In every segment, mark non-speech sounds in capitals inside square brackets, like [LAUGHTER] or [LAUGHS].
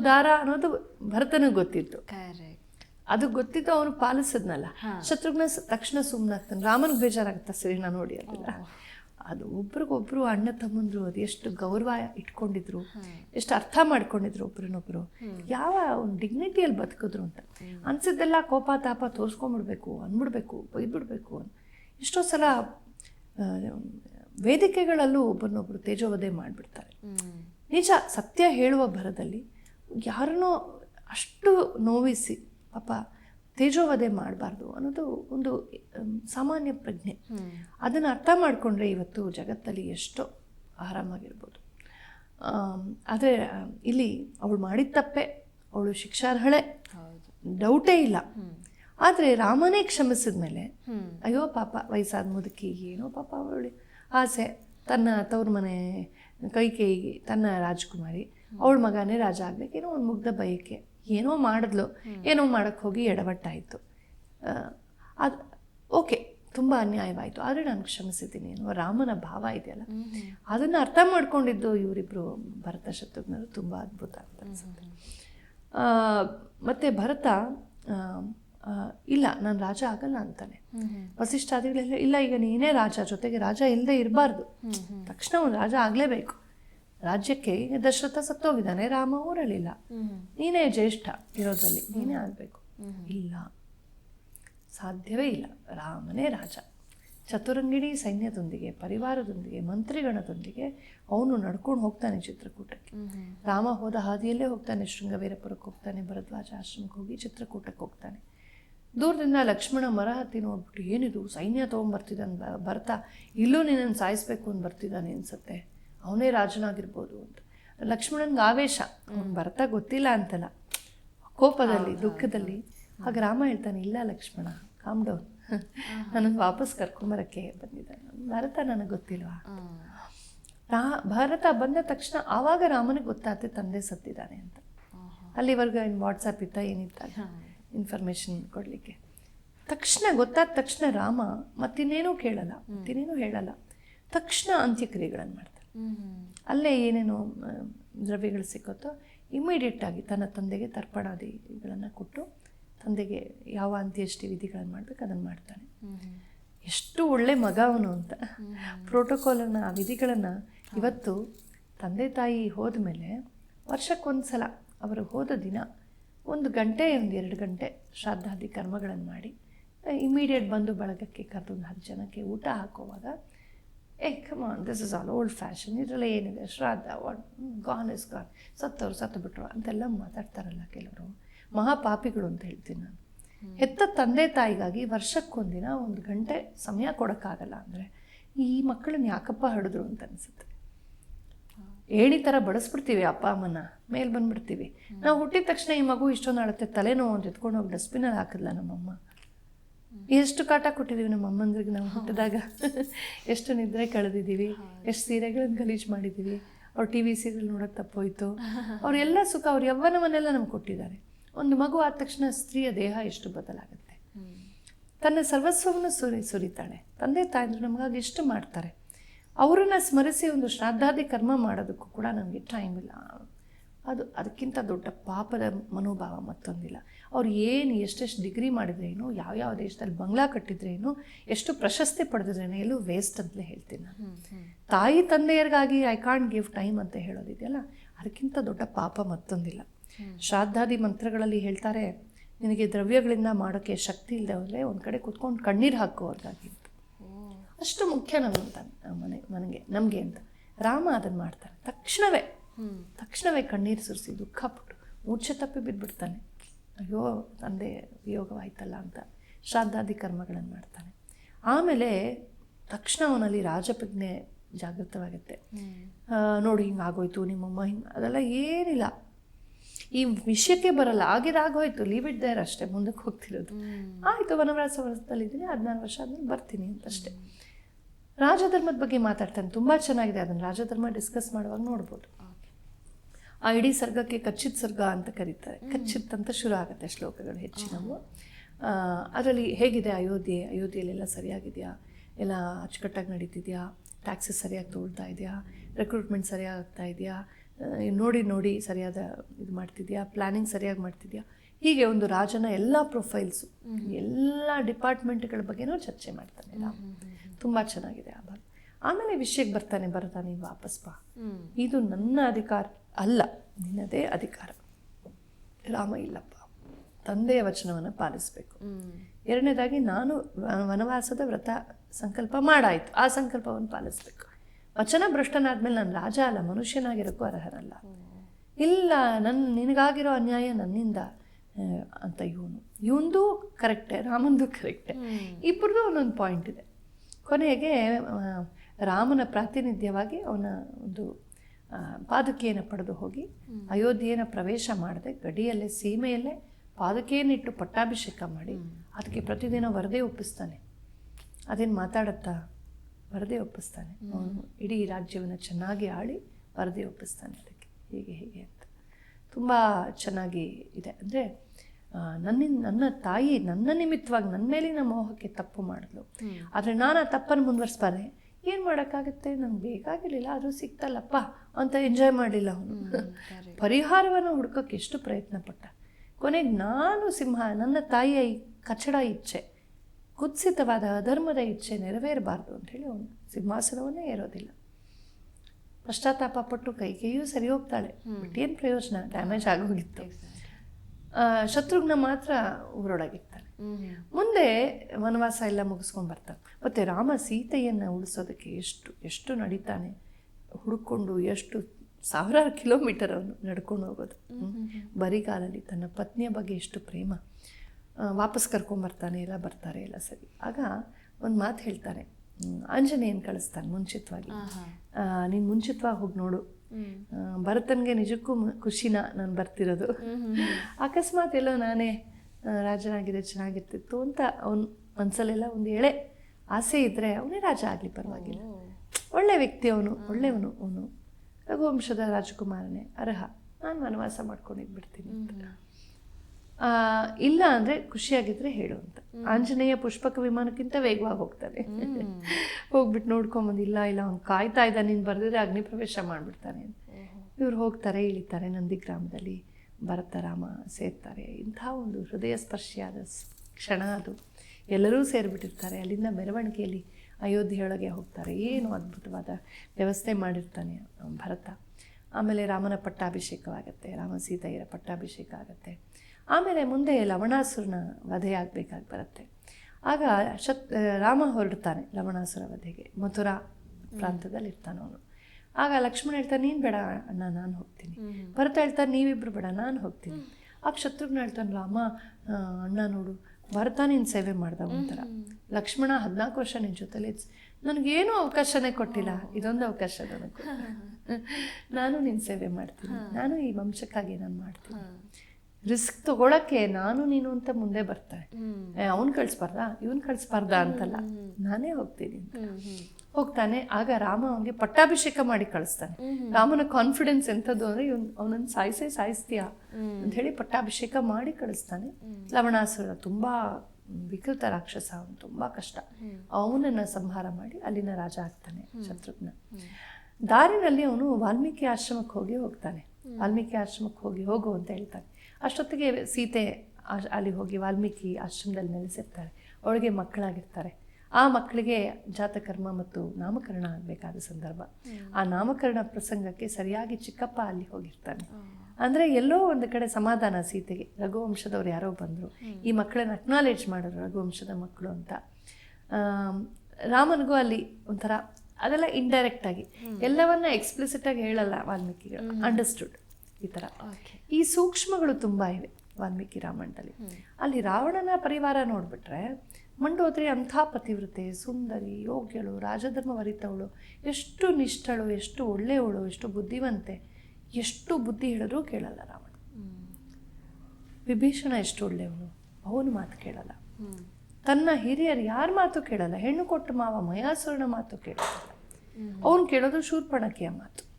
ಉದಾರ ಅನ್ನೋದು ಭರತನಿಗೆ ಗೊತ್ತಿತ್ತು. ಅದು ಗೊತ್ತಿತ್ತು ಅವನು ಪಾಲಿಸಿದ್ನಲ್ಲ. ಶತ್ರುಘ್ನ ತಕ್ಷಣ ಸುಮ್ಮನಾಗ್ತಾನೆ ರಾಮನಿಗೆ ಬೇಜಾರಾಗ್ತಾ ಸರಿ ನಾನು ನೋಡಿ ಅದನ್ನ ಅದು ಒಬ್ರಿಗೊಬ್ರು ಅಣ್ಣ ತಮ್ಮಂದ್ರು ಅದು ಎಷ್ಟು ಗೌರವ ಇಟ್ಕೊಂಡಿದ್ರು ಎಷ್ಟು ಅರ್ಥ ಮಾಡ್ಕೊಂಡಿದ್ರು ಒಬ್ರನ್ನೊಬ್ರು. ಯಾವ ಒಂದು ಡಿಗ್ನಿಟಿಯಲ್ಲಿ ಬದುಕಿದ್ರು ಅಂತ. ಅನ್ಸಿದ್ದೆಲ್ಲ ಕೋಪ ತಾಪ ತೋರಿಸ್ಕೊಂಡ್ಬಿಡ್ಬೇಕು ಅಂದ್ಬಿಡ್ಬೇಕು ಬೈದ್ಬಿಡ್ಬೇಕು ಅಂತ. ಎಷ್ಟೋ ಸಲ ವೇದಿಕೆಗಳಲ್ಲೂ ಒಬ್ಬರನ್ನೊಬ್ರು ತೇಜೋವಧೆ ಮಾಡಿಬಿಡ್ತಾರೆ. ನಿಜ ಸತ್ಯ ಹೇಳುವ ಭರದಲ್ಲಿ ಯಾರನ್ನೋ ಅಷ್ಟು ನೋವಿಸಿ ಪಾಪ ತೇಜೋವಧೆ ಮಾಡಬಾರ್ದು ಅನ್ನೋದು ಒಂದು ಸಾಮಾನ್ಯ ಪ್ರಜ್ಞೆ. ಅದನ್ನು ಅರ್ಥ ಮಾಡಿಕೊಂಡ್ರೆ ಇವತ್ತು ಜಗತ್ತಲ್ಲಿ ಎಷ್ಟೋ ಆರಾಮಾಗಿರ್ಬೋದು. ಆದರೆ ಇಲ್ಲಿ ಅವಳು ಮಾಡಿದ ತಪ್ಪೆ ಅವಳು ಶಿಕ್ಷಾರ್ಹಳೆ ಡೌಟೇ ಇಲ್ಲ. ಆದರೆ ರಾಮನೇ ಕ್ಷಮಿಸಿದ ಮೇಲೆ ಅಯ್ಯೋ ಪಾಪ ವಯಸ್ಸಾದ ಮುದುಕಿ ಏನೋ ಪಾಪ ಅವಳು ಆಸೆ ತನ್ನ ತವ್ರ ಮನೆ ಕೈಕೇಯಿಗೆ ತನ್ನ ರಾಜ್ಕುಮಾರಿ ಅವಳ ಮಗನೇ ರಾಜ ಆಗ್ಬೇಕೇನೋ ಒಂದು ಮುಗ್ಧ ಬಯಕೆ. ಏನೋ ಮಾಡಿದ್ಲು. ಏನೋ ಮಾಡಕ್ಕೆ ಹೋಗಿ ಎಡವಟ್ಟಾಯಿತು. ಅದು ಓಕೆ ತುಂಬ ಅನ್ಯಾಯವಾಯಿತು. ಆದರೆ ನಾನು ಕ್ಷಮಿಸಿದ್ದೀನಿ ಅನ್ನುವ ರಾಮನ ಭಾವ ಇದೆಯಲ್ಲ. ಅದನ್ನು ಅರ್ಥ ಮಾಡ್ಕೊಂಡಿದ್ದು ಇವರಿಬ್ಬರು ಭರತ ಶತ್ರುಘ್ನರು. ತುಂಬ ಅದ್ಭುತ ಅಂತ ಅನ್ಸುತ್ತೆ. ಮತ್ತೆ ಭರತ ಇಲ್ಲ ನಾನು ರಾಜ ಆಗಲ್ಲ ಅಂತಾನೆ. ವಸಿಷ್ಠಾದಿಗಳೆಲ್ಲ ಇಲ್ಲ ಈಗ ನೀನೇ ರಾಜ. ಜೊತೆಗೆ ರಾಜ ಇಲ್ಲದೆ ಇರಬಾರ್ದು. ತಕ್ಷಣ ಒಂದು ರಾಜ ಆಗಲೇಬೇಕು. ರಾಜ್ಯಕ್ಕೆ ದಶರಥ ಸತ್ತೋಗಿದ್ದಾನೆ ರಾಮ ಊರಲಿಲ್ಲ. ನೀನೇ ಜ್ಯೇಷ್ಠ ಇರೋದ್ರಲ್ಲಿ ನೀನೇ ಆಗಬೇಕು. ಇಲ್ಲ. ಸಾಧ್ಯವೇ ಇಲ್ಲ. ರಾಮನೇ ರಾಜ. ಚತುರಂಗಿಣಿ ಸೈನ್ಯದೊಂದಿಗೆ ಪರಿವಾರದೊಂದಿಗೆ ಮಂತ್ರಿಗಣದೊಂದಿಗೆ ಅವನು ನಡ್ಕೊಂಡು ಹೋಗ್ತಾನೆ ಚಿತ್ರಕೂಟಕ್ಕೆ. ರಾಮ ಹೋದ ಹಾದಿಯಲ್ಲೇ ಹೋಗ್ತಾನೆ ಶೃಂಗವೀರಪುರಕ್ಕೆ ಹೋಗ್ತಾನೆ ಭರದ್ವಾಜ ಆಶ್ರಮಕ್ಕೆ ಹೋಗಿ ಚಿತ್ರಕೂಟಕ್ಕೆ ಹೋಗ್ತಾನೆ. ದೂರದಿಂದ ಲಕ್ಷ್ಮಣ ಮರ ಹತ್ತಿ ನೋಡ್ಬಿಟ್ಟು ಏನಿದು ಸೈನ್ಯ ತೊಗೊಂಬರ್ತಿದ್ದಾನೆ ಬರ್ತಾ ಇಲ್ಲೂ ನಿನ್ನನ್ನು ಸಾಯಿಸ್ಬೇಕು ಅಂತ ಬರ್ತಿದ್ದಾನೆ ಅನ್ಸುತ್ತೆ. ಅವನೇ ರಾಜನಾಗಿರ್ಬೋದು ಅಂತ. ಲಕ್ಷ್ಮಣನ್ಗೆ ಆವೇಶ. ಅವ್ನು ಬರ್ತಾ ಗೊತ್ತಿಲ್ಲ ಅಂತಲ್ಲ ಕೋಪದಲ್ಲಿ ದುಃಖದಲ್ಲಿ. ಆಗ ರಾಮ ಹೇಳ್ತಾನೆ ಇಲ್ಲ ಲಕ್ಷ್ಮಣ ಕಾಮ್ ಡೌನ್ ನನಗೆ ವಾಪಸ್ ಕರ್ಕೊಂಬರಕ್ಕೆ ಬಂದಿದ್ದಾನೆ. ಭರತ ನನಗೆ ಗೊತ್ತಿಲ್ವಾ? ರಾ ಭಾರತ ಬಂದ ತಕ್ಷಣ ಆವಾಗ ರಾಮನಿಗೆ ಗೊತ್ತಾಗ್ತದೆ ತಂದೆ ಸತ್ತಿದ್ದಾನೆ ಅಂತ. ಅಲ್ಲಿವರೆಗೂ ಇನ್ನು ವಾಟ್ಸಪ್ ಇತ್ತ ಏನಿತ್ತ ಇನ್ಫಾರ್ಮೇಷನ್ ಕೊಡಲಿಕ್ಕೆ. ತಕ್ಷಣ ಗೊತ್ತಾದ ತಕ್ಷಣ ರಾಮ ಮತ್ತಿನ್ನೇನೂ ಕೇಳಲ್ಲ ಮತ್ತಿನ್ನೇನೂ ಹೇಳಲ್ಲ. ತಕ್ಷಣ ಅಂತ್ಯಕ್ರಿಯೆಗಳನ್ನು ಮಾಡ್ತಾನೆ. ಅಲ್ಲೇ ಏನೇನು ದ್ರವ್ಯಗಳು ಸಿಕ್ಕುತ್ತೋ ಇಮಿಡಿಯೇಟ್ ಆಗಿ ತನ್ನ ತಂದೆಗೆ ತರ್ಪಣಾದಿಗಳನ್ನು ಕೊಟ್ಟು ತಂದೆಗೆ ಯಾವ ಅಂತ್ಯಷ್ಟಿ ವಿಧಿಗಳನ್ನು ಮಾಡಬೇಕು, ಅದನ್ನು ಮಾಡ್ತಾನೆ. ಎಷ್ಟು ಒಳ್ಳೆ ಮಗ ಅವನು ಅಂತ. ಪ್ರೋಟೋಕಾಲನ್ನು ಆ ವಿಧಿಗಳನ್ನು ಇವತ್ತು ತಂದೆ ತಾಯಿ ಹೋದ ಮೇಲೆ ವರ್ಷಕ್ಕೊಂದು ಸಲ ಅವರು ಹೋದ ದಿನ ಒಂದು ಗಂಟೆ, ಒಂದು ಎರಡು ಗಂಟೆ ಶ್ರಾದ್ದಾದಿ ಕರ್ಮಗಳನ್ನು ಮಾಡಿ ಇಮಿಡಿಯೇಟ್ ಬಂದು ಬಳಗಕ್ಕೆ ಕರೆದು ಒಂದು ಹತ್ತು ಜನಕ್ಕೆ ಊಟ ಹಾಕುವಾಗ ಏ come on this is all old fashion ಇದರಲ್ಲಿ ಏನಿದೆ? ಶ್ರಾದ್ದ ವಾಟ್ ಗಾನ್ ಇಸ್ ಗಾನ್ ಸತ್ತವ್ರು ಸತ್ತು ಬಿಟ್ರು ಅಂತೆಲ್ಲ ಮಾತಾಡ್ತಾರಲ್ಲ ಕೆಲವರು. ಮಹಾಪಾಪಿಗಳು ಅಂತ ಹೇಳ್ತೀನಿ ನಾನು. ಹೆತ್ತ ತಂದೆ ತಾಯಿಗಾಗಿ ವರ್ಷಕ್ಕೊಂದಿನ ಒಂದು ಗಂಟೆ ಸಮಯ ಕೊಡೋಕ್ಕಾಗಲ್ಲ ಅಂದರೆ ಈ ಮಕ್ಕಳನ್ನ ಯಾಕಪ್ಪ ಹಡಿದ್ರು ಅಂತ ಅನಿಸುತ್ತೆ. ಏಣಿ ಥರ ಬಡಿಸ್ಬಿಡ್ತೀವಿ ಅಪ್ಪ ಅಮ್ಮನ ಮೇಲೆ ಬಂದ್ಬಿಡ್ತೀವಿ. ನಾವು ಹುಟ್ಟಿದ ತಕ್ಷಣ ಈ ಮಗು ಇಷ್ಟೊಂದು ಆಡುತ್ತೆ ತಲೆನೋವು ಅಂತ ಎತ್ಕೊಂಡು ಹೋಗಿ ಡಸ್ಟ್ಬಿನಲ್ಲಿ ಹಾಕಿದ್ಲ ನಮ್ಮಮ್ಮ. ಎಷ್ಟು ಕಾಟ ಕೊಟ್ಟಿದ್ದೀವಿ ನಮ್ಮ ಅಮ್ಮಂದ್ರಿಗೆ ನಾವು ಹುಟ್ಟಿದಾಗ. ಎಷ್ಟು ನಿದ್ರೆ ಕಳೆದಿದ್ದೀವಿ, ಎಷ್ಟು ಸೀರೆಗಳನ್ನ ಗಲೀಜು ಮಾಡಿದ್ದೀವಿ. ಅವ್ರು ಟಿ ವಿ ಸೀರಿಯಲ್ ನೋಡೋಕೆ ತಪ್ಪೋಯ್ತು. ಅವರೆಲ್ಲ ಸುಖ, ಅವ್ರ ಯವ್ವನವನ್ನೆಲ್ಲ ನಮ್ಗೆ ಕೊಟ್ಟಿದ್ದಾರೆ. ಒಂದು ಮಗು ಆದ ತಕ್ಷಣ ಸ್ತ್ರೀಯ ದೇಹ ಎಷ್ಟು ಬದಲಾಗುತ್ತೆ. ತನ್ನ ಸರ್ವಸ್ವವನ್ನು ಸುರಿ, ಸುರಿತಾಳೆ. ತಂದೆ ತಾಯಂದ್ರು ನಮಗಾಗಿ ಎಷ್ಟು ಮಾಡ್ತಾರೆ. ಅವರನ್ನು ಸ್ಮರಿಸಿ ಒಂದು ಶ್ರಾದ್ದಾದಿ ಕರ್ಮ ಮಾಡೋದಕ್ಕೂ ಕೂಡ ನಮಗೆ ಟೈಮ್ ಇಲ್ಲ. ಅದು ಅದಕ್ಕಿಂತ ದೊಡ್ಡ ಪಾಪದ ಮನೋಭಾವ ಮತ್ತೊಂದಿಲ್ಲ. ಅವ್ರು ಏನು ಎಷ್ಟೆಷ್ಟು ಡಿಗ್ರಿ ಮಾಡಿದ್ರೇನು ಯಾವ್ಯಾವ ದೇಶದಲ್ಲಿ ಬಂಗ್ಲಾ ಕಟ್ಟಿದ್ರೇನು ಎಷ್ಟು ಪ್ರಶಸ್ತಿ ಪಡೆದಿದ್ರೇನು ಎಲ್ಲೂ ವೇಸ್ಟ್ ಅಂತಲೇ ಹೇಳ್ತೀನಿ ನಾನು. ತಾಯಿ ತಂದೆಯರಿಗಾಗಿ ಐ ಕಾಂಟ್ ಗಿವ್ ಟೈಮ್ ಅಂತ ಹೇಳೋದಿದೆಯಲ್ಲ ಅದಕ್ಕಿಂತ ದೊಡ್ಡ ಪಾಪ ಮತ್ತೊಂದಿಲ್ಲ. ಶ್ರಾದ್ದಾದಿ ಮಂತ್ರಗಳಲ್ಲಿ ಹೇಳ್ತಾರೆ ನಿನಗೆ ದ್ರವ್ಯಗಳಿಂದ ಮಾಡೋಕ್ಕೆ ಶಕ್ತಿ ಇಲ್ಲದೆ ಹೋದರೆ ಒಂದು ಕಡೆ ಕೂತ್ಕೊಂಡು ಕಣ್ಣೀರು ಹಾಕುವವ್ರಿಗಾಗಿ ಅಷ್ಟು ಮುಖ್ಯ ನಮ್ಮ ಅಂತ ಮನೆ ಮನೆಗೆ ನಮಗೆ ಅಂತ. ರಾಮ ಅದನ್ನು ಮಾಡ್ತಾರೆ. ತಕ್ಷಣವೇ ತಕ್ಷಣವೇ ಕಣ್ಣೀರು ಸುರಿಸಿ ದುಃಖಪಟ್ಟು ಮೂರ್ಛೆ ತಪ್ಪಿ ಬಿದ್ದುಬಿಡ್ತಾನೆ ಅಯ್ಯೋ ತಂದೆ ವಿಯೋಗವಾಯ್ತಲ್ಲ ಅಂತ ಶ್ರಾದ್ದಾದಿ ಕರ್ಮಗಳನ್ನು ಮಾಡ್ತಾನೆ. ಆಮೇಲೆ ತಕ್ಷಣ ಅವನಲ್ಲಿ ರಾಜಪ್ರಜ್ಞೆ ಜಾಗೃತವಾಗುತ್ತೆ. ನೋಡಿ ಹಿಂಗೆ ಆಗೋಯ್ತು ನಿಮ್ಮಮ್ಮ ಹಿಂಗೆ ಅದೆಲ್ಲ ಏನಿಲ್ಲ. ಈ ವಿಷಯಕ್ಕೆ ಬರಲ್ಲ ಆಗಿದಾಗೋಯ್ತು ಲೀವ್ ಇಟ್ ದೇರ್ ಅಷ್ಟೇ ಮುಂದಕ್ಕೆ ಹೋಗ್ತಿರೋದು. ಆಯಿತು ವನವಾಸ ವರ್ಷದಲ್ಲಿದ್ದೀನಿ ಹದಿನಾರು ವರ್ಷ ಆದ್ಮೇಲೆ ಬರ್ತೀನಿ ಅಂತ ಅಷ್ಟೇ ರಾಜಧರ್ಮದ ಬಗ್ಗೆ ಮಾತಾಡ್ತಾನೆ ತುಂಬ ಚೆನ್ನಾಗಿದೆ ಅದನ್ನು ರಾಜಧರ್ಮ ಡಿಸ್ಕಸ್ ಮಾಡುವಾಗ ನೋಡ್ಬೋದು. ಆ ಇಡೀ ಸರ್ಗಕ್ಕೆ ಕಚ್ಚಿತ್ ಸರ್ಗ ಅಂತ ಕರೀತಾರೆ. ಕಚ್ಚಿತ್ ಅಂತ ಶುರು ಆಗುತ್ತೆ ಶ್ಲೋಕಗಳು ಹೆಚ್ಚಿನವು. ಅದರಲ್ಲಿ ಹೇಗಿದೆ ಅಯೋಧ್ಯೆ? ಅಯೋಧ್ಯೆಯಲ್ಲೆಲ್ಲ ಸರಿಯಾಗಿದೆಯಾ? ಎಲ್ಲ ಅಚ್ಚುಕಟ್ಟಾಗಿ ನಡೀತಿದೆಯಾ? ಟ್ಯಾಕ್ಸಸ್ ಸರಿಯಾಗಿ ತೊಗೊಳ್ತಾ ಇದೆಯಾ? ರೆಕ್ರೂಟ್ಮೆಂಟ್ ಸರಿಯಾಗಿ ಆಗ್ತಾ ಇದೆಯಾ? ನೋಡಿ ನೋಡಿ ಸರಿಯಾದ ಇದು ಮಾಡ್ತಿದ್ಯಾ? ಪ್ಲ್ಯಾನಿಂಗ್ ಸರಿಯಾಗಿ ಮಾಡ್ತಿದ್ಯಾ? ಹೀಗೆ ಒಂದು ರಾಜನ ಎಲ್ಲ ಪ್ರೊಫೈಲ್ಸು ಎಲ್ಲ ಡಿಪಾರ್ಟ್ಮೆಂಟ್ಗಳ ಬಗ್ಗೆನೂ ಚರ್ಚೆ ಮಾಡ್ತಾನೆ ರಾಮ. ತುಂಬ ಚೆನ್ನಾಗಿದೆ ಆ ಭಾಗ ಆಮೇಲೆ ವಿಷಯಕ್ಕೆ ಬರ್ತಾನೆ ಬರ್ತಾನೆ ವಾಪಸ್ ಬಾ. ಇದು ನನ್ನ ಅಧಿಕಾರ. ಅಲ್ಲ, ನಿನ್ನದೇ ಅಧಿಕಾರ. ರಾಮ ಇಲ್ಲಪ್ಪ. ತಂದೆಯ ವಚನವನ್ನು ಪಾಲಿಸಬೇಕು. ಎರಡನೇದಾಗಿ, ನಾನು ವನವಾಸದ ವ್ರತ ಸಂಕಲ್ಪ ಮಾಡಾಯಿತು. ಆ ಸಂಕಲ್ಪವನ್ನು ಪಾಲಿಸಬೇಕು. ವಚನ ಭ್ರಷ್ಟನಾದ್ಮೇಲೆ ನಾನು ರಾಜ ಅಲ್ಲ, ಮನುಷ್ಯನಾಗಿರೋಕ್ಕೂ ಅರ್ಹನಲ್ಲ ಇಲ್ಲ ನನ್ನ ನಿನಗಾಗಿರೋ ಅನ್ಯಾಯ ನನ್ನಿಂದ ಅಂತ ಇವನು. ಇವಂದು ಕರೆಕ್ಟೇ, ರಾಮಂದು ಕರೆಕ್ಟೇ. ಇಬ್ಬರದು ಒಂದೊಂದು ಪಾಯಿಂಟ್ ಇದೆ. ಕೊನೆಗೆ ರಾಮನ ಪ್ರಾತಿನಿಧ್ಯವಾಗಿ ಅವನ ಒಂದು ಪಾದುಕೆಯನ್ನು ಪಡೆದು ಹೋಗಿ ಅಯೋಧ್ಯೆಯನ್ನು ಪ್ರವೇಶ ಮಾಡದೆ ಗಡಿಯಲ್ಲೇ ಸೀಮೆಯಲ್ಲೇ ಪಾದುಕೆಯನ್ನಿಟ್ಟು ಪಟ್ಟಾಭಿಷೇಕ ಮಾಡಿ ಅದಕ್ಕೆ ಪ್ರತಿದಿನ ವರದೇ ಒಪ್ಪಿಸ್ತಾನೆ. ಅದೇನು ಮಾತಾಡುತ್ತಾ? ವರದಿ ಒಪ್ಪಿಸ್ತಾನೆ. ಅವನು ಇಡೀ ರಾಜ್ಯವನ್ನು ಚೆನ್ನಾಗಿ ಆಳಿ ವರದಿ ಒಪ್ಪಿಸ್ತಾನೆ ಅದಕ್ಕೆ. ಹೀಗೆ ಹೀಗೆ ಅಂತ. ತುಂಬ ಚೆನ್ನಾಗಿ ಇದೆ. ಅಂದರೆ ನನ್ನಿಂದ ನನ್ನ ತಾಯಿ ನನ್ನ ನಿಮಿತ್ತವಾಗಿ ನನ್ನ ಮೇಲಿನ ಮೋಹಕ್ಕೆ ತಪ್ಪು ಮಾಡಿದ್ಲು. ಆದರೆ ನಾನು ಆ ತಪ್ಪನ್ನು ಮುಂದುವರಿಸ್ಬಾರೆ ಏನು ಮಾಡೋಕ್ಕಾಗುತ್ತೆ? ನಂಗೆ ಬೇಕಾಗಿರಲಿಲ್ಲ ಆದರೂ ಸಿಕ್ತಲ್ಲಪ್ಪ ಅಂತ ಎಂಜಾಯ್ ಮಾಡಲಿಲ್ಲ ಅವನು. ಪರಿಹಾರವನ್ನು ಹುಡ್ಕೋಕ್ಕೆ ಎಷ್ಟು ಪ್ರಯತ್ನ ಪಟ್ಟ. ಕೊನೆಗೆ ನಾನು ಸಿಂಹ ನನ್ನ ತಾಯಿಯ ಈ ಕಚಡ ಇಚ್ಛೆ ಕುತ್ಸಿತವಾದ ಅಧರ್ಮದ ಇಚ್ಛೆ ನೆರವೇರಬಾರ್ದು ಅಂಥೇಳಿ ಅವನು ಸಿಂಹಾಸನವನ್ನೇ ಏರೋದಿಲ್ಲ. ಪಶ್ಚಾತ್ತಾಪ ಪಟ್ಟು ಕೈಗೆಯೂ ಸರಿ ಹೋಗ್ತಾಳೆ ಬಟ್ ಏನು ಪ್ರಯೋಜನ? ಡ್ಯಾಮೇಜ್ ಆಗೋಗಿತ್ತು. ಶತ್ರುಘ್ನ ಮಾತ್ರ ಊರೊಳಗಿರ್ತಾನೆ ಮುಂದೆ ವನವಾಸ ಎಲ್ಲ ಮುಗಿಸ್ಕೊಂಡು ಬರ್ತಾನೆ ಮತ್ತು ರಾಮ ಸೀತೆಯನ್ನು ಉಳಿಸೋದಕ್ಕೆ ಎಷ್ಟು ಎಷ್ಟು ನಡೀತಾನೆ? ಹುಡುಕೊಂಡು ಎಷ್ಟು ಸಾವಿರಾರು ಕಿಲೋಮೀಟರ್ ಅವನು ನಡ್ಕೊಂಡು ಹೋಗೋದು. ಬರಿಗಾಲಲ್ಲಿ ತನ್ನ ಪತ್ನಿಯ ಬಗ್ಗೆ ಎಷ್ಟು ಪ್ರೇಮ. ವಾಪಸ್ ಕರ್ಕೊಂಬರ್ತಾನೆ ಎಲ್ಲ ಬರ್ತಾರೆ ಎಲ್ಲ ಸರಿ. ಆಗ ಒಂದು ಮಾತು ಹೇಳ್ತಾನೆ. ಆಂಜನೇಯನ್ ಕಳಿಸ್ತಾನೆ ಮುಂಚಿತವಾಗಿ. ನೀನು ಮುಂಚಿತವಾಗಿ ಹೋಗಿ ನೋಡು. ಭರತನಿಗೆ ನಿಜಕ್ಕೂ ಖುಷಿನ ನಾನು ಬರ್ತಿರೋದು. ಅಕಸ್ಮಾತ್ ಎಲ್ಲೋ ನಾನೇ ಆ, ರಾಜನಾಗಿದ್ರೆ ಚೆನ್ನಾಗಿರ್ತಿತ್ತು ಅಂತ ಅವನ ಮನಸ್ಸಲ್ಲೆಲ್ಲ ಒಂದು ಎಳೆ ಆಸೆ ಇದ್ದರೆ ಅವನೇ ರಾಜ ಆಗಲಿ ಪರವಾಗಿಲ್ಲ. ಒಳ್ಳೆ ವ್ಯಕ್ತಿ ಅವನು ಒಳ್ಳೆಯವನು ಅವನು. ರಘುವಂಶದ ರಾಜಕುಮಾರನೇ ಅರ್ಹ. ನಾನು ವನವಾಸ ಮಾಡ್ಕೊಂಡು ಬಿಡ್ತೀನಿ ಅಂತ ಇಲ್ಲ ಅಂದರೆ ಖುಷಿಯಾಗಿದ್ದರೆ ಹೇಳು ಅಂತ. ಆಂಜನೇಯ ಪುಷ್ಪಕ ವಿಮಾನಕ್ಕಿಂತ ವೇಗವಾಗಿ ಹೋಗ್ತಾನೆ. ಹೋಗ್ಬಿಟ್ಟು ನೋಡ್ಕೊಂಬಂದು ಇಲ್ಲ ಇಲ್ಲ ಅವ್ನು ಕಾಯ್ತಾ ಇದ್ದ ನೀನು ಬರೆದಿದ್ರೆ ಅಗ್ನಿ ಪ್ರವೇಶ ಮಾಡಿಬಿಡ್ತಾನೆ ಇವ್ರು ಹೋಗ್ತಾರೆ ಇಳಿತಾರೆ ನಂದಿ ಗ್ರಾಮದಲ್ಲಿ ಭರತ ರಾಮ ಸೇರ್ತಾರೆ. ಇಂಥ ಒಂದು ಹೃದಯ ಸ್ಪರ್ಶಿಯಾದ ಕ್ಷಣ ಅದು. ಎಲ್ಲರೂ ಸೇರಿಬಿಟ್ಟಿರ್ತಾರೆ. ಅಲ್ಲಿಂದ ಮೆರವಣಿಗೆಯಲ್ಲಿ ಅಯೋಧ್ಯೆಯೊಳಗೆ ಹೋಗ್ತಾರೆ. ಏನು ಅದ್ಭುತವಾದ ವ್ಯವಸ್ಥೆ ಮಾಡಿರ್ತಾನೆ ಭರತ. ಆಮೇಲೆ ರಾಮನ ಪಟ್ಟಾಭಿಷೇಕವಾಗುತ್ತೆ ರಾಮ ಸೀತೆಯರ ಪಟ್ಟಾಭಿಷೇಕ ಆಗುತ್ತೆ. ಆಮೇಲೆ ಮುಂದೆ ಲವಣಾಸುರನ ವಧೆ ಆಗಬೇಕಾಗಿ ಬರುತ್ತೆ. ಆಗ ಶತ್ ರಾಮ ಹೊರಡ್ತಾನೆ ಲವಣಾಸುರ ವಧೆಗೆ. ಮಥುರಾ ಪ್ರಾಂತದಲ್ಲಿ ಇರ್ತಾನೆ ಅವನು. ಆಗ ಲಕ್ಷ್ಮಣ ಹೇಳ್ತಾರೆ ನೀನು ಬೇಡ ಅಣ್ಣ ನಾನು ಹೋಗ್ತೀನಿ. ಭರತ ಹೇಳ್ತಾರೆ ನೀವಿಬ್ರು ಬೇಡ ನಾನು ಹೋಗ್ತೀನಿ. ಆಗ ಶತ್ರುಘ್ನ ಹೇಳ್ತಾನಲ್ಲ ಅಮ್ಮ ಅಣ್ಣ ನೋಡು ಭರತ ನಿನ್ನ ಸೇವೆ ಮಾಡ್ದ ಒಂಥರ. ಲಕ್ಷ್ಮಣ ಹದಿನಾಲ್ಕು ವರ್ಷ ನಿನ್ನ ಜೊತೆಲಿ ನನಗೇನು ಅವಕಾಶನೇ ಕೊಟ್ಟಿಲ್ಲ ಇದೊಂದು ಅವಕಾಶ ನನಗೆ. ನಾನು ನಿನ್ನ ಸೇವೆ ಮಾಡ್ತೀನಿ ನಾನು ಈ ವಂಶಕ್ಕಾಗಿ ನಾನು ಮಾಡ್ತೀನಿ. ರಿಸ್ಕ್ ತಗೊಳಕ್ಕೆ ನಾನು ನೀನು ಅಂತ ಮುಂದೆ ಬರ್ತಾರೆ ಅವನು ಕಳಿಸ್ಬಾರ್ದಾ? ಇವನು ಕಳಿಸ್ಬಾರ್ದಾ ಅಂತಲ್ಲ. ನಾನೇ ಹೋಗ್ತೀನಿ ಅಂತ. ಹೋಗ್ತಾನೆ. ಆಗ ರಾಮ ಅವನಿಗೆ ಪಟ್ಟಾಭಿಷೇಕ ಮಾಡಿ ಕಳಿಸ್ತಾನೆ. ರಾಮನ ಕಾನ್ಫಿಡೆನ್ಸ್ ಎಂಥದ್ದು ಅಂದ್ರೆ ಇವನ್ ಅವನನ್ನು ಸಾಯಿಸೇ ಸಾಯಿಸ್ತೀಯ? ಅಂತ ಹೇಳಿ ಪಟ್ಟಾಭಿಷೇಕ ಮಾಡಿ ಕಳಿಸ್ತಾನೆ. ಲವಣಾಸುರ ತುಂಬಾ ವಿಕೃತ ರಾಕ್ಷಸ ಅವನು ತುಂಬಾ ಕಷ್ಟ. ಅವನನ್ನ ಸಂಹಾರ ಮಾಡಿ ಅಲ್ಲಿನ ರಾಜ ಆಗ್ತಾನೆ ಶತ್ರುಘ್ನ. ದಾರಿನಲ್ಲಿ ಅವನು ವಾಲ್ಮೀಕಿ ಆಶ್ರಮಕ್ಕೆ ಹೋಗಿ ಹೋಗ್ತಾನೆ. ವಾಲ್ಮೀಕಿ ಆಶ್ರಮಕ್ಕೆ ಹೋಗಿ ಹೋಗು ಅಂತ ಹೇಳ್ತಾನೆ. ಅಷ್ಟೊತ್ತಿಗೆ ಸೀತೆ ಅಲ್ಲಿ ಹೋಗಿ ವಾಲ್ಮೀಕಿ ಆಶ್ರಮದಲ್ಲಿ ನೆಲೆಸಿರ್ತಾರೆ. ಅವಳಿಗೆ ಮಕ್ಕಳಾಗಿರ್ತಾರೆ. ಆ ಮಕ್ಕಳಿಗೆ ಜಾತಕರ್ಮ ಮತ್ತು ನಾಮಕರಣ ಆಗಬೇಕಾದ ಸಂದರ್ಭ. ಆ ನಾಮಕರಣ ಪ್ರಸಂಗಕ್ಕೆ ಸರಿಯಾಗಿ ಚಿಕ್ಕಪ್ಪ ಅಲ್ಲಿ ಹೋಗಿರ್ತಾನೆ. ಅಂದರೆ ಎಲ್ಲೋ ಒಂದು ಕಡೆ ಸಮಾಧಾನ ಸೀತೆಗೆ. ರಘುವಂಶದವ್ರು ಯಾರೋ ಬಂದರು. ಈ ಮಕ್ಕಳನ್ನು ಅಕ್ನಾಲೇಜ್ ಮಾಡೋರು ರಘುವಂಶದ ಮಕ್ಕಳು ಅಂತ. ರಾಮನಿಗೂ ಅಲ್ಲಿ ಒಂಥರ ಅದೆಲ್ಲ ಇಂಡೈರೆಕ್ಟಾಗಿ ಎಲ್ಲವನ್ನ ಎಕ್ಸ್ಪ್ಲಿಸಿಟ್ ಆಗಿ ಹೇಳಲ್ಲ ವಾಲ್ಮೀಕಿಗಳು. ಅಂಡರ್ಸ್ಟುಡ್ ಈ ಥರ ಈ ಸೂಕ್ಷ್ಮಗಳು ತುಂಬ ಇವೆ ವಾಲ್ಮೀಕಿ ರಾಮಾಯಣದಲ್ಲಿ. ಅಲ್ಲಿ ರಾವಣನ ಪರಿವಾರ ನೋಡ್ಬಿಟ್ರೆ ಮಂಡೋದ್ರಿ ಅಂಥ ಪತಿವ್ರತೆ ಸುಂದರಿ ಯೋಗ್ಯಳು ರಾಜಧರ್ಮ ವರಿತವಳು ಎಷ್ಟು ನಿಷ್ಠಳು ಎಷ್ಟು ಒಳ್ಳೆಯವಳು ಎಷ್ಟು ಬುದ್ಧಿವಂತೆ ಎಷ್ಟು ಬುದ್ಧಿ ಹೇಳಿದ್ರೂ ಕೇಳಲ್ಲ ರಾವಣ. ವಿಭೀಷಣ ಎಷ್ಟು ಒಳ್ಳೆಯವನು? ಅವನು ಮಾತು ಕೇಳಲ್ಲ. ತನ್ನ ಹಿರಿಯರು ಯಾರ ಮಾತು ಕೇಳಲ್ಲ? ಹೆಣ್ಣು ಕೊಟ್ಟ ಮಾವ ಮಯಾಸುರನ ಮಾತು ಕೇಳಲ್ಲ. ಅವನು ಕೇಳೋದು ಶೂರ್ಪಣಕಿಯ ಮಾತು.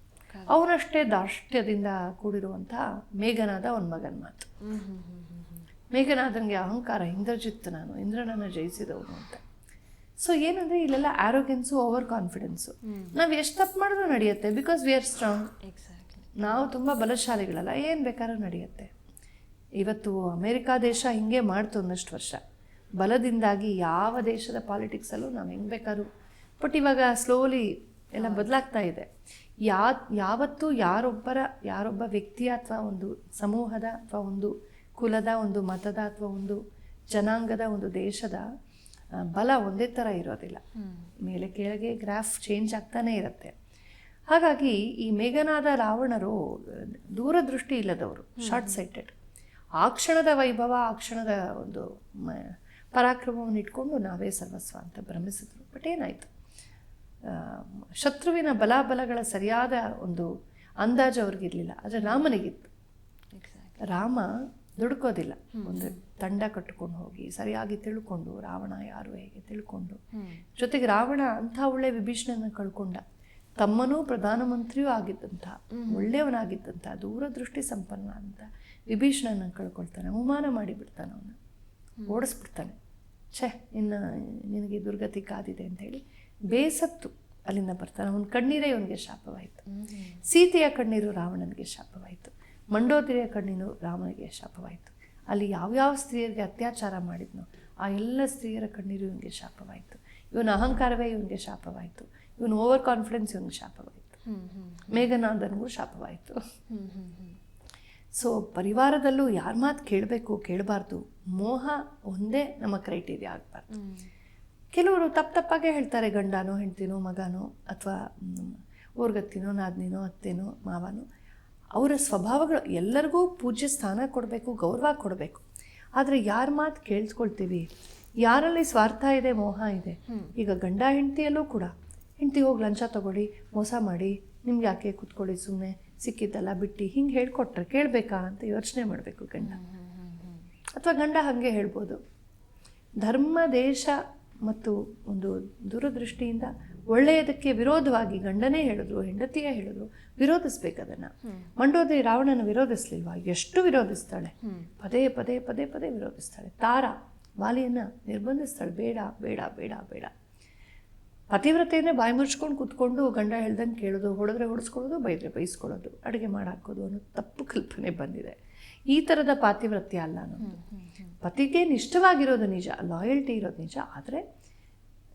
ಅವನಷ್ಟೇ ದಾರ್ಷ್ಟ್ಯದಿಂದ ಕೂಡಿರುವಂಥ ಮೇಘನಾದ ಅವನ ಮಗನ ಮಾತು. ಮೇಘನಾದಂಗೆ ಅಹಂಕಾರ ಇಂದ್ರಜಿತ್ ನಾನು ಇಂದ್ರನನ್ನು ಜಯಿಸಿದವನು ಅಂತ. ಸೊ ಏನಂದ್ರೆ ಇಲ್ಲೆಲ್ಲ ಆರೋಗ್ಯನ್ಸು ಓವರ್ ಕಾನ್ಫಿಡೆನ್ಸು ನಾವು ಎಷ್ಟು ತಪ್ಪು ಮಾಡಿದ್ರೂ ನಡೆಯುತ್ತೆ ಬಿಕಾಸ್ ವಿ ಆರ್ ಸ್ಟ್ರಾಂಗ್ ನಾವು ತುಂಬ ಬಲಶಾಲಿಗಳಲ್ಲ ಏನು ಬೇಕಾದ್ರೂ ನಡೆಯುತ್ತೆ. ಇವತ್ತು ಅಮೇರಿಕಾ ದೇಶ ಹಿಂಗೆ ಮಾಡ್ತು ಒಂದಷ್ಟು ವರ್ಷ. ಬಲದಿಂದಾಗಿ ಯಾವ ದೇಶದ ಪಾಲಿಟಿಕ್ಸಲ್ಲೂ ನಾವು ಹೆಂಗೆ ಬೇಕಾದ್ರೂ. ಬಟ್ ಇವಾಗ ಸ್ಲೋಲಿ ಎಲ್ಲ ಬದಲಾಗ್ತಾ ಇದೆ. ಯಾ ಯಾವತ್ತೂ ಯಾರೊಬ್ಬರ ಯಾರೊಬ್ಬ ವ್ಯಕ್ತಿಯ ಅಥವಾ ಒಂದು ಸಮೂಹದ ಅಥವಾ ಒಂದು ಕುಲದ ಒಂದು ಮತದ ಅಥವಾ ಒಂದು ಜನಾಂಗದ ಒಂದು ದೇಶದ ಬಲ ಒಂದೇ ಥರ ಇರೋದಿಲ್ಲ. ಮೇಲೆ ಕೆಳಗೆ ಗ್ರಾಫ್ ಚೇಂಜ್ ಆಗ್ತಾನೇ ಇರುತ್ತೆ. ಹಾಗಾಗಿ ಈ ಮೇಘನಾದ ರಾವಣರು ದೂರದೃಷ್ಟಿ ಇಲ್ಲದವರು ಶಾರ್ಟ್ ಸೈಟೆಡ್ ಆ ಕ್ಷಣದ ವೈಭವ ಆ ಕ್ಷಣದ ಒಂದು ಪರಾಕ್ರಮವನ್ನು ಇಟ್ಕೊಂಡು ನಾವೇ ಸರ್ವಸ್ವ ಅಂತ ಭ್ರಮಿಸಿದ್ರು. ಬಟ್ ಏನಾಯಿತು? ಶತ್ರುವಿನ ಬಲಾಬಲಗಳ ಸರಿಯಾದ ಒಂದು ಅಂದಾಜು ಅವ್ರಿಗಿರಲಿಲ್ಲ. ಆದರೆ ರಾಮನಿಗಿತ್ತು. ರಾಮ ದುಡುಕೋದಿಲ್ಲ. ಒಂದು ತಂಡ ಕಟ್ಟಿಕೊಂಡು ಹೋಗಿ ಸರಿಯಾಗಿ ತಿಳ್ಕೊಂಡು ರಾವಣ ಯಾರು ಹೇಗೆ ತಿಳ್ಕೊಂಡು. ಜೊತೆಗೆ ರಾವಣ ಅಂಥ ಒಳ್ಳೆ ವಿಭೀಷಣನ ಕಳ್ಕೊಂಡ. ತಮ್ಮನೂ ಪ್ರಧಾನಮಂತ್ರಿಯೂ ಆಗಿದ್ದಂಥ ಒಳ್ಳೆಯವನಾಗಿದ್ದಂಥ ದೂರದೃಷ್ಟಿ ಸಂಪನ್ನ ಅಂತ ವಿಭೀಷಣನ ಕಳ್ಕೊಳ್ತಾನೆ. ಅವಮಾನ ಮಾಡಿಬಿಡ್ತಾನೆ ಅವನು. ಓಡಿಸ್ಬಿಡ್ತಾನೆ. ಛೇ ಇನ್ನು ನಿನಗೆ ದುರ್ಗತಿ ಕಾದಿದೆ ಅಂತ ಹೇಳಿ ಬೇಸತ್ತು ಅಲ್ಲಿಂದ ಬರ್ತಾನೆ. ಅವನ ಕಣ್ಣೀರೇ ಅವನಿಗೆ ಶಾಪವಾಯಿತು. ಸೀತೆಯ ಕಣ್ಣೀರು ರಾವಣನಿಗೆ ಶಾಪವಾಯಿತು. ಮಂಡೋದರಿಯ ಕಣ್ಣೀರು ರಾಮನಿಗೆ ಶಾಪವಾಯಿತು. ಅಲ್ಲಿ ಯಾವ್ಯಾವ ಸ್ತ್ರೀಯರಿಗೆ ಅತ್ಯಾಚಾರ ಮಾಡಿದ್ನೋ ಆ ಎಲ್ಲ ಸ್ತ್ರೀಯರ ಕಣ್ಣೀರು ಇವನಿಗೆ ಶಾಪವಾಯಿತು. ಇವನ ಅಹಂಕಾರವೇ ಇವನಿಗೆ ಶಾಪವಾಯಿತು. ಇವನು ಓವರ್ ಕಾನ್ಫಿಡೆನ್ಸ್ ಇವನಿಗೆ ಶಾಪವಾಯಿತು. ಮೇಘನಾಥನಿಗೂ ಶಾಪವಾಯಿತು. ಸೊ ಪರಿವಾರದಲ್ಲೂ ಯಾರ ಮಾತು ಕೇಳಬೇಕು ಕೇಳಬಾರ್ದು ಮೋಹ ಒಂದೇ ನಮ್ಮ ಕ್ರೈಟೀರಿಯಾ ಆಗಬಾರ್ದು. ಕೆಲವರು ತಪ್ಪು ತಪ್ಪಾಗೆ ಹೇಳ್ತಾರೆ ಗಂಡನೋ ಹೆಂಡ್ತಿನೋ ಮಗನೋ ಅಥವಾ ಓರ್ಗತ್ತಿನೋ ನಾದ್ನಿನೋ ಅತ್ತೆನೋ ಮಾವನೋ. ಅವರ ಸ್ವಭಾವಗಳು ಎಲ್ಲರಿಗೂ ಪೂಜ್ಯ ಸ್ಥಾನ ಕೊಡಬೇಕು ಗೌರವ ಕೊಡಬೇಕು. ಆದರೆ ಯಾರ ಮಾತು ಕೇಳಿಸ್ಕೊಳ್ತೀವಿ? ಯಾರಲ್ಲಿ ಸ್ವಾರ್ಥ ಇದೆ ಮೋಹ ಇದೆ? ಈಗ ಗಂಡ ಹೆಂಡತಿಯಲ್ಲೂ ಕೂಡ ಹೆಂಡತಿ ಹೋಗಿ ಲಂಚ ತಗೊಳ್ಳಿ ಮೋಸ ಮಾಡಿ ನಿಮ್ಗೆ ಯಾಕೆ ಕೂತ್ಕೊಳ್ಳಿ ಸುಮ್ಮನೆ ಸಿಕ್ಕಿದ್ದಲ್ಲ ಬಿಟ್ಟು ಹಿಂಗೆ ಹೇಳ್ಕೊಟ್ರೆ ಕೇಳಬೇಕಾ? ಅಂತ ಯೋಚನೆ ಮಾಡಬೇಕು ಗಂಡ. ಅಥವಾ ಗಂಡ ಹಾಗೆ ಹೇಳ್ಬೋದು. ಧರ್ಮ ದೇಶ ಮತ್ತು ಒಂದು ದೂರದೃಷ್ಟಿಯಿಂದ ಒಳ್ಳೆಯದಕ್ಕೆ ವಿರೋಧವಾಗಿ ಗಂಡನೇ ಹೇಳಿದ್ರು ಹೆಂಡತಿಯೇ ಹೇಳಿದ್ರು ವಿರೋಧಿಸ್ಬೇಕು ಅದನ್ನು ಮಂಡೋದರಿ ರಾವಣನ ವಿರೋಧಿಸ್ಲಿಲ್ವಾ? ಎಷ್ಟು ವಿರೋಧಿಸ್ತಾಳೆ? ಪದೇ ಪದೇ ಪದೇ ಪದೇ ವಿರೋಧಿಸ್ತಾಳೆ. ತಾರ ವಾಲಿಯನ್ನು ನಿರ್ಬಂಧಿಸ್ತಾಳೆ. ಬೇಡ ಬೇಡ ಬೇಡ ಬೇಡ. ಪತಿವ್ರತೆಯನ್ನೇ ಬಾಯಿ ಮುಚ್ಕೊಂಡು ಕೂತ್ಕೊಂಡು ಗಂಡ ಹೇಳ್ದಂಗೆ ಕೇಳೋದು ಹೊಡೆದ್ರೆ ಹೊಡೆಸ್ಕೊಳ್ಳೋದು ಬೈದ್ರೆ ಬೈಸ್ಕೊಳ್ಳೋದು ಅಡುಗೆ ಮಾಡಾಕೋದು ಅನ್ನೋ ತಪ್ಪು ಕಲ್ಪನೆ ಬಂದಿದೆ. ಈ ಥರದ ಪಾತಿವ್ರತ್ಯ ಅಲ್ಲ ನಮ್ಮದು ಪತಿಗೆ ನಿಷ್ಠವಾಗಿರೋದು ನಿಜ ಲಾಯಲ್ಟಿ ಇರೋದು ನಿಜ ಆದರೆ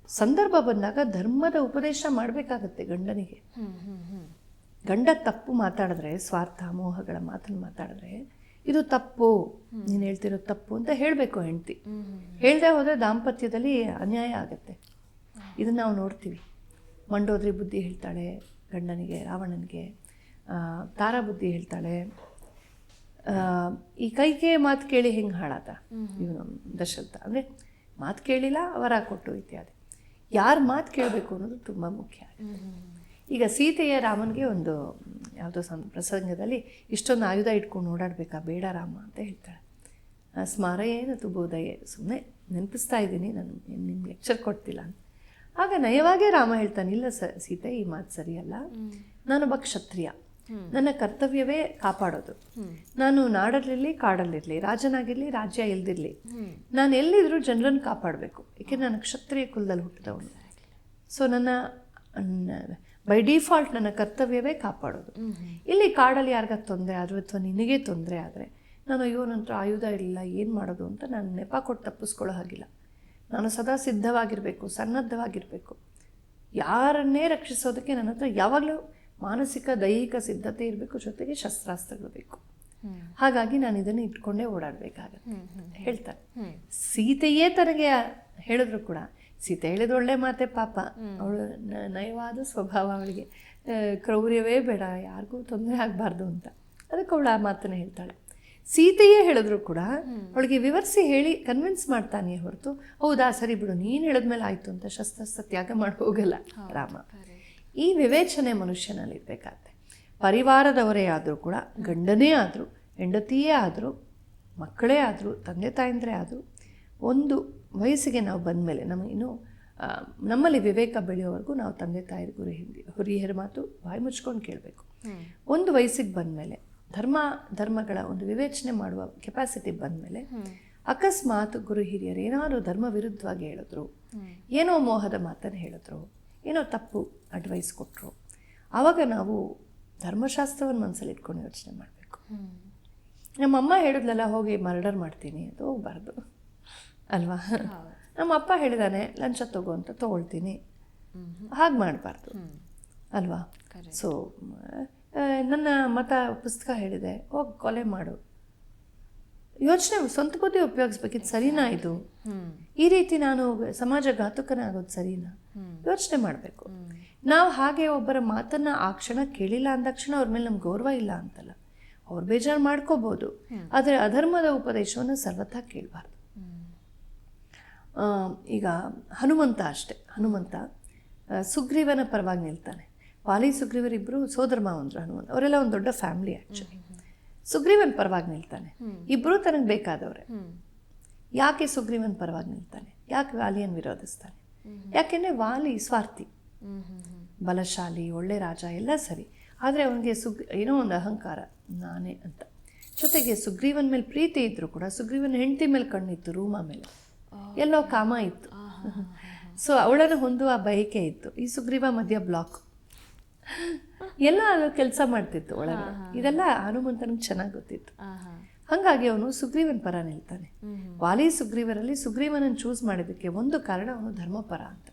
ಸಂದರ್ಭ ಬಂದಾಗ ಧರ್ಮದ ಉಪದೇಶ ಮಾಡಬೇಕಾಗತ್ತೆ ಗಂಡನಿಗೆ. ಗಂಡ ತಪ್ಪು ಮಾತಾಡಿದ್ರೆ ಸ್ವಾರ್ಥ ಮೋಹಗಳ ಮಾತನ್ನು ಮಾತಾಡಿದ್ರೆ ಇದು ತಪ್ಪು ನೀನು ಹೇಳ್ತಿರೋದು ತಪ್ಪು ಅಂತ ಹೇಳಬೇಕು ಹೆಂಡ್ತಿ. ಹೇಳದೆ ಹೋದರೆ ದಾಂಪತ್ಯದಲ್ಲಿ ಅನ್ಯಾಯ ಆಗುತ್ತೆ. ಇದನ್ನು ನಾವು ನೋಡ್ತೀವಿ. ಮಂಡೋದ್ರಿ ಬುದ್ಧಿ ಹೇಳ್ತಾಳೆ ಗಂಡನಿಗೆ ರಾವಣನಿಗೆ. ತಾರಾ ಬುದ್ಧಿ ಹೇಳ್ತಾಳೆ. ಈ ಕೈಗೆ ಮಾತು ಕೇಳಿ ಹೆಂಗೆ ಹಾಳಾದ? ಇವನು ದಶರಥ. ಅಂದರೆ ಮಾತು ಕೇಳಿಲ್ಲ ಅವರ ಕೊಟ್ಟು ಇತ್ಯಾದಿ. ಯಾರು ಮಾತು ಕೇಳಬೇಕು ಅನ್ನೋದು ತುಂಬ ಮುಖ್ಯ. ಈಗ ಸೀತೆಯ ರಾಮನಿಗೆ ಒಂದು ಯಾವುದೋ ಸಂ ಪ್ರಸಂಗದಲ್ಲಿ ಇಷ್ಟೊಂದು ಆಯುಧ ಇಟ್ಕೊಂಡು ಓಡಾಡಬೇಕಾ? ಬೇಡ ರಾಮ ಅಂತ ಹೇಳ್ತಾಳೆ. ಸ್ಮಾರ ಏನು ತುಬೋದಯೆ ಸುಮ್ಮನೆ ನೆನಪಿಸ್ತಾ ಇದ್ದೀನಿ ನಾನು ನಿಮ್ಮ ಲೆಕ್ಚರ್ ಕೊಡ್ತಿಲ್ಲ ಅಂತ. ಆಗ ನಯವಾಗೇ ರಾಮ ಹೇಳ್ತಾನೆ ಇಲ್ಲ ಸ ಸೀತೆ ಈ ಮಾತು ಸರಿಯಲ್ಲ. ನಾನೊಬ್ಬ ಕ್ಷತ್ರಿಯ. ನನ್ನ ಕರ್ತವ್ಯವೇ ಕಾಪಾಡೋದು. ನಾನು ನಾಡಲ್ಲಿರಲಿ ಕಾಡಲ್ಲಿರಲಿ ರಾಜನಾಗಿರಲಿ ರಾಜ್ಯ ಇಲ್ದಿರಲಿ. ನಾನು ಎಲ್ಲಿದ್ರೂ ಜನರನ್ನು ಕಾಪಾಡಬೇಕು. ಯಾಕೆಂದ್ರೆ ನಾನು ಕ್ಷತ್ರಿಯ ಕುಲದಲ್ಲಿ ಹುಟ್ಟಿದವನು. ಸೊ ನನ್ನ ಬೈ ಡಿಫಾಲ್ಟ್ ನನ್ನ ಕರ್ತವ್ಯವೇ ಕಾಪಾಡೋದು. ಇಲ್ಲಿ ಕಾಡಲ್ಲಿ ಯಾರಿಗ ತೊಂದರೆ ಆದರೂ ಅಥವಾ ನಿನಗೆ ತೊಂದರೆ ಆದರೆ ನಾನು ಅಯ್ಯೋ ನಂತರ ಆಯುಧ ಇಲ್ಲ ಏನು ಮಾಡೋದು ಅಂತ ನಾನು ನೆಪ ಕೊಟ್ಟು ತಪ್ಪಿಸ್ಕೊಳ್ಳೋ ಹಾಗಿಲ್ಲ. ನಾನು ಸದಾ ಸಿದ್ಧವಾಗಿರಬೇಕು ಸನ್ನದ್ಧವಾಗಿರಬೇಕು. ಯಾರನ್ನೇ ರಕ್ಷಿಸೋದಕ್ಕೆ ನನ್ನ ಹತ್ರ ಯಾವಾಗಲೂ ಮಾನಸಿಕ ದೈಹಿಕ ಸಿದ್ಧತೆ ಇರಬೇಕು ಜೊತೆಗೆ ಶಸ್ತ್ರಾಸ್ತ್ರಗಳು ಬೇಕು. ಹಾಗಾಗಿ ನಾನು ಇದನ್ನು ಇಟ್ಕೊಂಡೇ ಓಡಾಡಬೇಕಾಗತ್ತೆ. ಹೇಳ್ತಾರೆ. ಸೀತೆಯೇ ತನಗೆ ಹೇಳಿದ್ರು ಕೂಡ ಸೀತೆ ಹೇಳಿದ ಒಳ್ಳೆ ಮಾತೆ ಪಾಪ. ಅವಳು ನಯವಾದ ಸ್ವಭಾವ ಅವಳಿಗೆ. ಕ್ರೌರ್ಯವೇ ಬೇಡ ಯಾರಿಗೂ ತೊಂದರೆ ಆಗಬಾರ್ದು ಅಂತ. ಅದಕ್ಕೆ ಅವಳು ಆ ಮಾತನ್ನು ಹೇಳ್ತಾಳೆ. ಸೀತೆಯೇ ಹೇಳಿದ್ರು ಕೂಡ ಅವಳಿಗೆ ವಿವರಿಸಿ ಹೇಳಿ ಕನ್ವಿನ್ಸ್ ಮಾಡ್ತಾನೆ ಹೊರತು ಹೌದಾ ಸರಿ ಬಿಡು ನೀನು ಹೇಳಿದ್ಮೇಲೆ ಆಯಿತು ಅಂತ ಶಸ್ತ್ರಾಸ್ತ್ರ ತ್ಯಾಗ ಮಾಡಿ ಹೋಗಲ್ಲ ರಾಮ. ಈ ವಿವೇಚನೆ ಮನುಷ್ಯನಲ್ಲಿ ಇರಬೇಕಾಗತ್ತೆ ಪರಿವಾರದವರೇ ಆದರೂ ಕೂಡ ಗಂಡನೇ ಆದರೂ ಹೆಂಡತಿಯೇ ಆದರೂ ಮಕ್ಕಳೇ ಆದರೂ ತಂದೆ ತಾಯಂದ್ರೆ ಆದರೂ ಒಂದು ವಯಸ್ಸಿಗೆ ನಾವು ಬಂದಮೇಲೆ ಮೇಲೆ ನಮಗಿನ್ನೂ ನಮ್ಮಲ್ಲಿ ವಿವೇಕ ಬೆಳೆಯೋವರೆಗೂ ನಾವು ತಂದೆ ತಾಯಿ ಗುರು ಹಿಂದಿ ಹುರಿಯರ ಮಾತು ಬಾಯಿ ಮುಚ್ಕೊಂಡು ಕೇಳಬೇಕು. ಒಂದು ವಯಸ್ಸಿಗೆ ಬಂದಮೇಲೆ ಧರ್ಮ ಧರ್ಮಗಳ ಒಂದು ವಿವೇಚನೆ ಮಾಡುವ ಕೆಪಾಸಿಟಿ ಬಂದಮೇಲೆ ಅಕಸ್ಮಾತ್ ಗುರು ಹಿರಿಯರು ಏನಾದರೂ ಧರ್ಮ ವಿರುದ್ಧವಾಗಿ ಹೇಳಿದ್ರು ಏನೋ ಮೋಹದ ಮಾತನ್ನು ಹೇಳಿದ್ರು ಏನೋ ತಪ್ಪು ಅಡ್ವೈಸ್ ಕೊಟ್ಟರು ಆವಾಗ ನಾವು ಧರ್ಮಶಾಸ್ತ್ರವನ್ನು ಮನಸ್ಸಲ್ಲಿ ಇಟ್ಕೊಂಡು ಯೋಚನೆ ಮಾಡಬೇಕು. ನಮ್ಮಮ್ಮ ಹೇಳಿದ್ಲಲ್ಲ ಹೋಗಿ ಮರ್ಡರ್ ಮಾಡ್ತೀನಿ ಅದು ಹೋಗ್ಬಾರ್ದು. ಅಲ್ವಾ? ನಮ್ಮ ಅಪ್ಪ ಹೇಳಿದಾನೆ ಲಂಚ ತಗೋ ಅಂತ ತೊಗೊಳ್ತೀನಿ. ಹಾಗೆ ಮಾಡಬಾರ್ದು. ಅಲ್ವಾ? ಸೊ ನನ್ನ ಮತ ಪುಸ್ತಕ ಹೇಳಿದೆ ಹೋಗಿ ಕೊಲೆ ಮಾಡು. ಯೋಚನೆ ಸ್ವಂತ ಬುದ್ಧಿ ಉಪಯೋಗಿಸ್ಬೇಕು ಇದು ಸರಿನಾ ಇದು? ಈ ರೀತಿ ನಾನು ಸಮಾಜ ಘಾತುಕನಾಗೋದು ಸರಿನಾ? ಯೋಚನೆ ಮಾಡಬೇಕು. ನಾವು ಹಾಗೆ ಒಬ್ಬರ ಮಾತನ್ನ ಆ ಕ್ಷಣ ಕೇಳಿಲ್ಲ ಅಂದಾಕ್ಷಣ ಅವ್ರ ಮೇಲೆ ನಮ್ಗೆ ಗೌರವ ಇಲ್ಲ ಅಂತಲ್ಲ. ಅವ್ರು ಬೇಜಾರು ಮಾಡ್ಕೋಬೋದು. ಆದರೆ ಅಧರ್ಮದ ಉಪದೇಶವನ್ನು ಸರ್ವಥಾ ಕೇಳಬಾರ್ದು. ಈಗ ಹನುಮಂತ ಅಷ್ಟೆ. ಹನುಮಂತ ಸುಗ್ರೀವನ ಪರವಾಗಿ ನಿಲ್ತಾನೆ. ವಾಲಿ ಸುಗ್ರೀವರಿಬ್ಬರು ಸೋದರ ಮಾವಂದ್ರು ಹನುಮಂತ. ಅವರೆಲ್ಲ ಒಂದು ದೊಡ್ಡ ಫ್ಯಾಮಿಲಿ ಆ್ಯಕ್ಚುಲಿ ಸುಗ್ರೀವನ್ ಪರವಾಗಿ ನಿಲ್ತಾನೆ. ಇಬ್ಬರೂ ತನಗೆ ಬೇಕಾದವ್ರೆ. ಯಾಕೆ ಸುಗ್ರೀವನ್ ಪರವಾಗಿ ನಿಲ್ತಾನೆ? ಯಾಕೆ ವಾಲಿಯನ್ನು ವಿರೋಧಿಸ್ತಾನೆ? ಯಾಕೆಂದರೆ ವಾಲಿ ಸ್ವಾರ್ಥಿ. ಬಲಶಾಲಿ ಒಳ್ಳೆ ರಾಜ ಎಲ್ಲ ಸರಿ. ಆದರೆ ಅವನಿಗೆ ಸುಗ್ ಏನೋ ಒಂದು ಅಹಂಕಾರ ನಾನೇ ಅಂತ. ಜೊತೆಗೆ ಸುಗ್ರೀವನ್ ಮೇಲೆ ಪ್ರೀತಿ ಇದ್ದರೂ ಕೂಡ ಸುಗ್ರೀವನ್ ಹೆಂಡತಿ ಮೇಲೆ ಕಣ್ಣಿತ್ತು ರೂಮ ಮೇಲೆ. ಎಲ್ಲೋ ಕಾಮ ಇತ್ತು. ಸೊ ಅವಳನ್ನು ಹೊಂದುವ ಬಯಕೆ ಇತ್ತು. ಈ ಸುಗ್ರೀವ ಮಧ್ಯ ಬ್ಲಾಕ್ ಎಲ್ಲ ಅದು ಕೆಲಸ ಮಾಡ್ತಿತ್ತು ಒಳಗೆ. ಇದೆಲ್ಲ ಹನುಮಂತನಿಗೆ ಚೆನ್ನಾಗಿ ಗೊತ್ತಿತ್ತು. ಹಾಗಾಗಿ ಅವನು ಸುಗ್ರೀವನ ಪರ ನಿಲ್ತಾನೆ. ವಾಲಿ ಸುಗ್ರೀವರಲ್ಲಿ ಸುಗ್ರೀವನನ್ನು ಚೂಸ್ ಮಾಡಿದ್ದಕ್ಕೆ ಒಂದು ಕಾರಣ ಅವನು ಧರ್ಮಪರ ಅಂತ.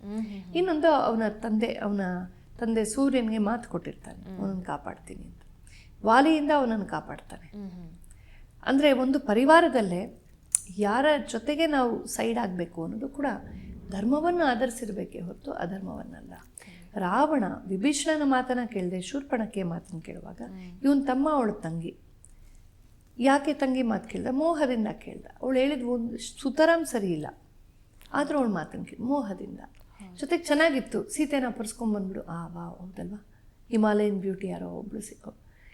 ಇನ್ನೊಂದು ಅವನ ತಂದೆ ಅವನ ತಂದೆ ಸೂರ್ಯನಿಗೆ ಮಾತು ಕೊಟ್ಟಿರ್ತಾನೆ ಅವನನ್ನು ಕಾಪಾಡ್ತೀನಿ ಅಂತ. ವಾಲಿಯಿಂದ ಅವನನ್ನು ಕಾಪಾಡ್ತಾನೆ. ಅಂದರೆ ಒಂದು ಪರಿವಾರದಲ್ಲೇ ಯಾರ ಜೊತೆಗೆ ನಾವು ಸೈಡ್ ಆಗಬೇಕು ಅನ್ನೋದು ಕೂಡ ಧರ್ಮವನ್ನು ಆಧರಿಸಿರ್ಬೇಕೇ ಹೊರತು ಅಧರ್ಮವನ್ನಲ್ಲ. ರಾವಣ ವಿಭೀಷಣನ ಮಾತನ್ನ ಕೇಳಿದೆ ಶೂರ್ಪಣಕ್ಕೆ ಮಾತನ್ನು ಕೇಳುವಾಗ ಇವನ್ ತಮ್ಮ ಅವಳ ತಂಗಿ. ಯಾಕೆ ತಂಗಿ ಮಾತು ಕೇಳ್ದ? ಮೋಹದಿಂದ ಕೇಳ್ದ. ಅವಳು ಹೇಳಿದ ಒಂದು ಸುತರಾಮ್ ಸರಿ ಇಲ್ಲ. ಆದರೂ ಅವಳು ಮಾತನ್ನು ಕೇಳಿ ಮೋಹದಿಂದ. ಜೊತೆಗೆ ಚೆನ್ನಾಗಿತ್ತು. ಸೀತೆನ ಅಪರ್ಸ್ಕೊಂಬಂದ್ಬಿಡು ಆ ವಾ ಹೌದಲ್ವಾ? ಹಿಮಾಲಯನ್ ಬ್ಯೂಟಿ ಯಾರೋ ಒಬ್ಳು ಸಿಕ್ಕೋ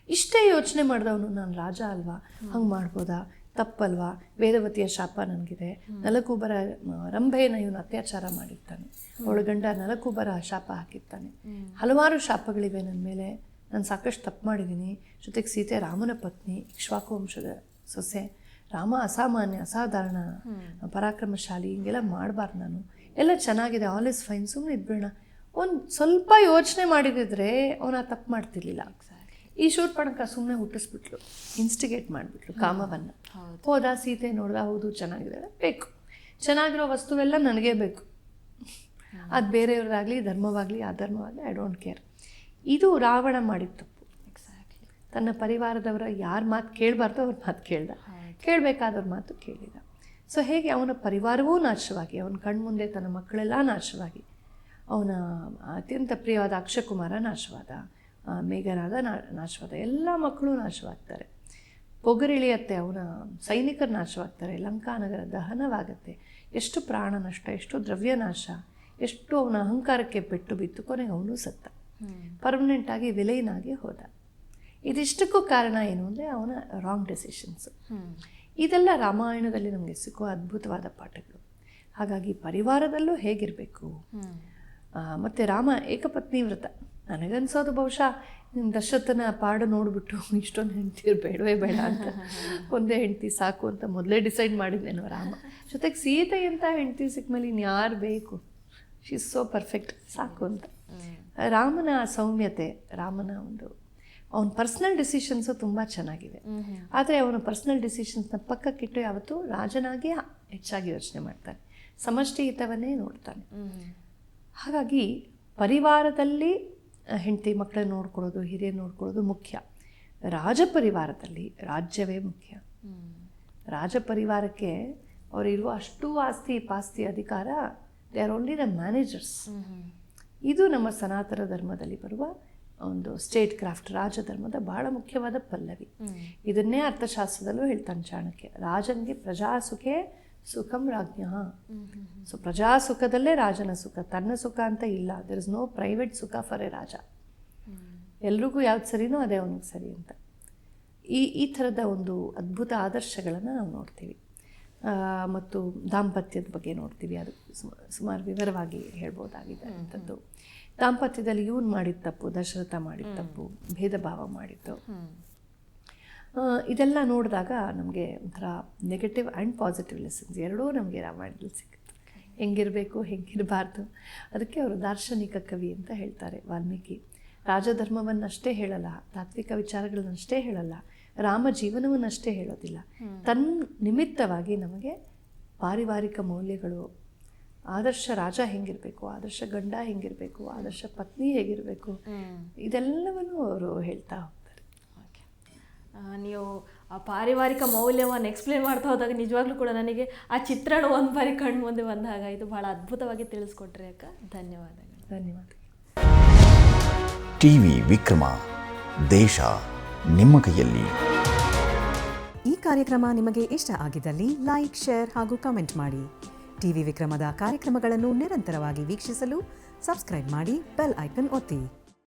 ಇಷ್ಟೇ ಯೋಚನೆ ಮಾಡಿದವನು ನಾನು ರಾಜ ಅಲ್ವಾ? ಹಂಗೆ ಮಾಡ್ಬೋದಾ? ತಪ್ಪಲ್ವಾ? ವೇದವತಿಯ ಶಾಪ ನನಗಿದೆ. ನಲಕೂಬರ ರಂಭೆಯನ್ನು ಇವನು ಅತ್ಯಾಚಾರ ಮಾಡಿರ್ತಾನೆ. ಅವಳ ಗಂಡ ನಲಕೂಬರ ಶಾಪ ಹಾಕಿರ್ತಾನೆ. ಹಲವಾರು ಶಾಪಗಳಿವೆ ನನ್ನ ಮೇಲೆ. ನಾನು ಸಾಕಷ್ಟು ತಪ್ಪು ಮಾಡಿದ್ದೀನಿ ಜೊತೆಗೆ ಸೀತೆ ರಾಮನ ಪತ್ನಿ, ಇಕ್ಷ್ವಾಕು ವಂಶದ ಸೊಸೆ, ರಾಮ ಅಸಾಮಾನ್ಯ, ಅಸಾಧಾರಣ, ಪರಾಕ್ರಮಶಾಲಿ, ಹಿಂಗೆಲ್ಲ ಮಾಡಬಾರ್ದು ನಾನು. ಎಲ್ಲ ಚೆನ್ನಾಗಿದೆ ಆಲ್ ಇಸ್ ಫೈನ್ ಸುಮ್ಮನೆ ಇದ್ಬಿಡೋಣ. ಒಂದು ಸ್ವಲ್ಪ ಯೋಚನೆ ಮಾಡಿದಿದ್ರೆ ಅವನ ತಪ್ಪು ಮಾಡ್ತಿರ್ಲಿಲ್ಲ. ಈ ಶೂರ್ಪಣಕ ಸುಮ್ಮನೆ ಹುಟ್ಟಿಸ್ಬಿಟ್ಲು ಇನ್ಸ್ಟಿಗೇಟ್ ಮಾಡಿಬಿಟ್ಲು ಕಾಮವನ್ನು. ಹೋದ. ಸೀತೆ ನೋಡ್ದ ಹೌದು ಚೆನ್ನಾಗಿದೆ ಬೇಕು. ಚೆನ್ನಾಗಿರೋ ವಸ್ತುವೆಲ್ಲ ನನಗೇ ಬೇಕು. ಅದು ಬೇರೆಯವ್ರದ್ದಾಗಲಿ ಧರ್ಮವಾಗಲಿ ಅಧರ್ಮವಾಗಲಿ ಐ ಡೋಂಟ್ ಕೇರ್ ಇದು ರಾವಣ ಮಾಡಿದ ತಪ್ಪು. ಎಕ್ಸಾಕ್ಟ್ಲಿ ತನ್ನ ಪರಿವಾರದವರ ಯಾರ ಮಾತು ಕೇಳಬಾರ್ದು ಅವ್ರ ಮಾತು ಕೇಳ್ದ. ಕೇಳಬೇಕಾದವ್ರ ಮಾತು ಕೇಳಿದ. ಸೊ ಹೇಗೆ ಅವನ ಪರಿವಾರವೂ ನಾಶವಾಗಿ ಅವನ ಕಣ್ಮುಂದೆ ತನ್ನ ಮಕ್ಕಳೆಲ್ಲ ನಾಶವಾಗಿ ಅವನ ಅತ್ಯಂತ ಪ್ರಿಯವಾದ ಅಕ್ಷಯಕುಮಾರ ನಾಶವಾದ. ಮೇಘನಾದ ನಾ ನಾಶವಾದ. ಎಲ್ಲ ಮಕ್ಕಳು ನಾಶವಾಗ್ತಾರೆ. ಪೊಗರಿಳಿಯತ್ತೆ ಅವನ ಸೈನಿಕರು ನಾಶವಾಗ್ತಾರೆ. ಲಂಕಾನಗರ ದಹನವಾಗತ್ತೆ. ಎಷ್ಟು ಪ್ರಾಣ ನಷ್ಟ ಎಷ್ಟು ದ್ರವ್ಯ ನಾಶ ಎಷ್ಟು ಅವನ ಅಹಂಕಾರಕ್ಕೆ ಪೆಟ್ಟು ಬಿತ್ತು ಕೊನೆಗೆ ಅವನು ಸತ್ತ. ಪರ್ಮನೆಂಟಾಗಿ ವಿಲೈನಾಗಿ ಹೋದ. ಇದಿಷ್ಟಕ್ಕೂ ಕಾರಣ ಏನು ಅಂದರೆ ಅವನ ರಾಂಗ್ ಡೆಸಿಷನ್ಸು ಇದೆಲ್ಲ ರಾಮಾಯಣದಲ್ಲಿ ನಮಗೆ ಸಿಕ್ಕುವ ಅದ್ಭುತವಾದ ಪಾಠಗಳು. ಹಾಗಾಗಿ ಪರಿವಾರದಲ್ಲೂ ಹೇಗಿರಬೇಕು? ಮತ್ತು ರಾಮ ಏಕಪತ್ನಿ ವ್ರತ. ನನಗನ್ಸೋದು ಬಹುಶಃ ದಶರಥನ ಪಾಡು ನೋಡಿಬಿಟ್ಟು ಇಷ್ಟೊಂದು ಹೆಂಡ್ತಿ ಬೇಡವೇ ಬೇಡ ಅಂತ. [LAUGHS] ಒಂದೇ ಹೆಂಡ್ತಿ ಸಾಕು ಅಂತ ಮೊದಲೇ ಡಿಸೈಡ್ ಮಾಡಿದ್ದೇನೋ ರಾಮ. ಜೊತೆಗೆ ಸೀತೆ ಅಂತ ಹೆಂಡ್ತಿ ಸಿಕ್ಮೇಲೆ ಇನ್ಯಾರು ಬೇಕು? ಶೀಸ್ ಸೋ ಪರ್ಫೆಕ್ಟ್ ಸಾಕು ಅಂತ. ರಾಮನ ಸೌಮ್ಯತೆ ರಾಮನ ಒಂದು ಅವನ ಪರ್ಸ್ನಲ್ ಡಿಸಿಷನ್ಸು ತುಂಬ ಚೆನ್ನಾಗಿದೆ. ಆದರೆ ಅವನ ಪರ್ಸ್ನಲ್ ಡಿಸಿಷನ್ಸ್ನ ಪಕ್ಕಕ್ಕಿಟ್ಟು ಯಾವತ್ತೂ ರಾಜನಾಗಿ ಹೆಚ್ಚಾಗಿ ಯೋಚನೆ ಮಾಡ್ತಾನೆ. ಸಮಷ್ಟಿ ಹಿತವನ್ನೇ ನೋಡ್ತಾನೆ. ಹಾಗಾಗಿ ಪರಿವಾರದಲ್ಲಿ ಹೆಂಡತಿ ಮಕ್ಕಳನ್ನ ನೋಡ್ಕೊಳ್ಳೋದು ಹಿರಿಯ ನೋಡ್ಕೊಳ್ಳೋದು ಮುಖ್ಯ. ರಾಜಪರಿವಾರದಲ್ಲಿ ರಾಜ್ಯವೇ ಮುಖ್ಯ. ರಾಜಪರಿವಾರಕ್ಕೆ ಅವರಿರುವ ಅಷ್ಟು ಆಸ್ತಿ ಪಾಸ್ತಿ ಅಧಿಕಾರ they are only the managers ಇದು ನಮ್ಮ ಸನಾತನ ಧರ್ಮದಲ್ಲಿ ಬರುವ ಒಂದು ಸ್ಟೇಟ್ ಕ್ರಾಫ್ಟ್ ರಾಜಧರ್ಮದ ಬಹಳ ಮುಖ್ಯವಾದ ಪಲ್ಲವಿ. ಇದನ್ನೇ ಅರ್ಥಶಾಸ್ತ್ರದಲ್ಲೂ ಹೇಳ್ತಾನೆ ಚಾಣಕ್ಯ. ರಾಜನಿಗೆ ಪ್ರಜಾಸುಖೇ ಸುಖಂ ರಾಜ್ಞ. ಸೊ ಪ್ರಜಾ ಸುಖದಲ್ಲೇ ರಾಜನ ಸುಖ ತನ್ನ ಸುಖ ಅಂತ ಇಲ್ಲ. ದರ್ ಇಸ್ ನೋ ಪ್ರೈವೇಟ್ ಸುಖ ಫಾರ್ ಎ ರಾಜ. ಎಲ್ರಿಗೂ ಯಾವ್ದು ಸರಿನೋ ಅದೇ ಅವನಿಗೆ ಸರಿ ಅಂತ. ಈ ಈ ಥರದ ಒಂದು ಅದ್ಭುತ ಆದರ್ಶಗಳನ್ನು ನಾವು ನೋಡ್ತೀವಿ. ಮತ್ತು ದಾಂಪತ್ಯದ ಬಗ್ಗೆ ನೋಡ್ತೀವಿ. ಅದು ಸುಮ- ಸುಮಾರು ವಿವರವಾಗಿ ಹೇಳ್ಬೋದಾಗಿದೆ ಅಂಥದ್ದು. ದಾಂಪತ್ಯದಲ್ಲಿ ಇವನು ಮಾಡಿದ ತಪ್ಪು ದಶರಥ ಮಾಡಿದ ತಪ್ಪು ಭೇದ ಭಾವ ಮಾಡಿದ್ದು ಇದೆಲ್ಲ ನೋಡಿದಾಗ ನಮಗೆ ಒಂಥರ ನೆಗೆಟಿವ್ ಆ್ಯಂಡ್ ಪಾಸಿಟಿವ್ ಲೆಸನ್ಸ್ ಎರಡೂ ನಮಗೆ ರಾಮಾಯಣದಲ್ಲಿ ಸಿಗುತ್ತೆ. ಹೆಂಗಿರಬೇಕು ಹೆಂಗಿರಬಾರ್ದು. ಅದಕ್ಕೆ ಅವರು ದಾರ್ಶನಿಕ ಕವಿ ಅಂತ ಹೇಳ್ತಾರೆ ವಾಲ್ಮೀಕಿ. ರಾಜಧರ್ಮವನ್ನಷ್ಟೇ ಹೇಳಲ್ಲ ತಾತ್ವಿಕ ವಿಚಾರಗಳನ್ನಷ್ಟೇ ಹೇಳಲ್ಲ ರಾಮ ಜೀವನವನ್ನಷ್ಟೇ ಹೇಳೋದಿಲ್ಲ. ತನ್ನ ನಿಮಿತ್ತವಾಗಿ ನಮಗೆ ಪಾರಿವಾರಿಕ ಮೌಲ್ಯಗಳು ಆದರ್ಶ ರಾಜ ಹೆಂಗಿರಬೇಕು ಆದರ್ಶ ಗಂಡ ಹೆಂಗಿರಬೇಕು ಆದರ್ಶ ಪತ್ನಿ ಹೇಗಿರಬೇಕು ಇದೆಲ್ಲವನ್ನು ಅವರು ಹೇಳ್ತಾ ನೀವು ಆ ಪಾರಿವಾರಿಕ ಮೌಲ್ಯವನ್ನು ಎಕ್ಸ್ಪ್ಲೇನ್ ಮಾಡ್ತಾ ಹೋದಾಗ ನಿಜವಾಗ್ಲೂ ಕೂಡ ನನಗೆ ಆ ಚಿತ್ರಣ ಒಂದು ಬಾರಿ ಕಣ್ಣು ಮುಂದೆ ಬಂದಾಗ ಇದು ಬಹಳ ಅದ್ಭುತವಾಗಿ ತಿಳಿಸ್ಕೊಟ್ರಿ ಅಕ್ಕ. ಧನ್ಯವಾದಗಳು. ಧನ್ಯವಾದ ಟಿವಿ ವಿಕ್ರಮ ದೇಶ ನಿಮ್ಮ ಕೈಯಲ್ಲಿ. ಈ ಕಾರ್ಯಕ್ರಮ ನಿಮಗೆ ಇಷ್ಟ ಆಗಿದ್ದಲ್ಲಿ ಲೈಕ್ ಶೇರ್ ಹಾಗೂ ಕಮೆಂಟ್ ಮಾಡಿ. ಟಿವಿ ವಿಕ್ರಮದ ಕಾರ್ಯಕ್ರಮಗಳನ್ನು ನಿರಂತರವಾಗಿ ವೀಕ್ಷಿಸಲು ಸಬ್ಸ್ಕ್ರೈಬ್ ಮಾಡಿ ಬೆಲ್ ಐಕನ್ ಒತ್ತಿ.